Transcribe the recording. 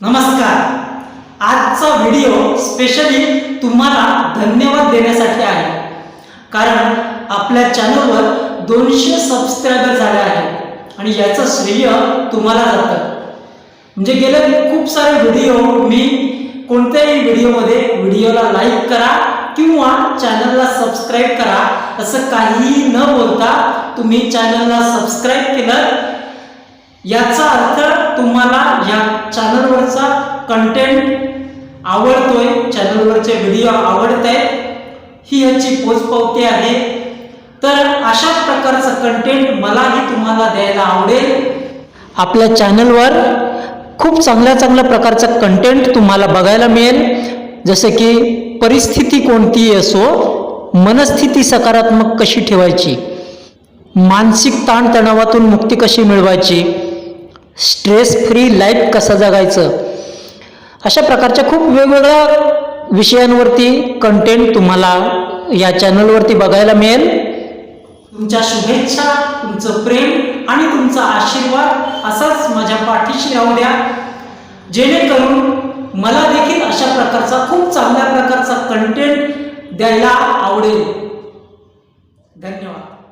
नमस्कार. आजचा video specially तुम्हाला धन्यवाद देण्यासाठी आहे. कारण आपल्या चॅनलवर दोनशे सबस्क्रायबर झाले आहेत आणि याचं श्रेय तुम्हाला जातं. म्हणजे गेले खूप सारे व्हिडिओ मी कोणत्याही व्हिडिओमध्ये व्हिडिओला लाईक करा किंवा चॅनलला सबस्क्राईब करा असं काहीही न बोलता तुम्ही चॅनलला सबस्क्राईब केलं. याचा अर्थ तुम्हाला या चॅनलवरचा कंटेंट आवडतोय चॅनलवरचे व्हिडिओ आवडत आहेत ही याची पोचपावती आहे. तर अशा प्रकारचं कंटेंट मलाही तुम्हाला द्यायला आवडेल. आपल्या चॅनलवर खूप चांगल्या चांगल्या प्रकारचं कंटेंट तुम्हाला बघायला मिळेल. जसं की परिस्थिती कोणतीही असो मनस्थिती सकारात्मक कशी ठेवायची मानसिक ताणतणावातून मुक्ती कशी मिळवायची स्ट्रेस फ्री लाईफ कसं जगायचं? अशा प्रकारच्या खूप वेगवेगळ्या विषयांवरती कंटेंट तुम्हाला या चॅनलवरती बघायला मिळेल. तुमच्या शुभेच्छा तुमचं प्रेम आणि तुमचा आशीर्वाद असाच माझ्या पाठीशी राहू द्या. जेणेकरून मला देखील अशा प्रकारचा खूप चांगल्या प्रकारचा कंटेंट द्यायला आवडेल. धन्यवाद.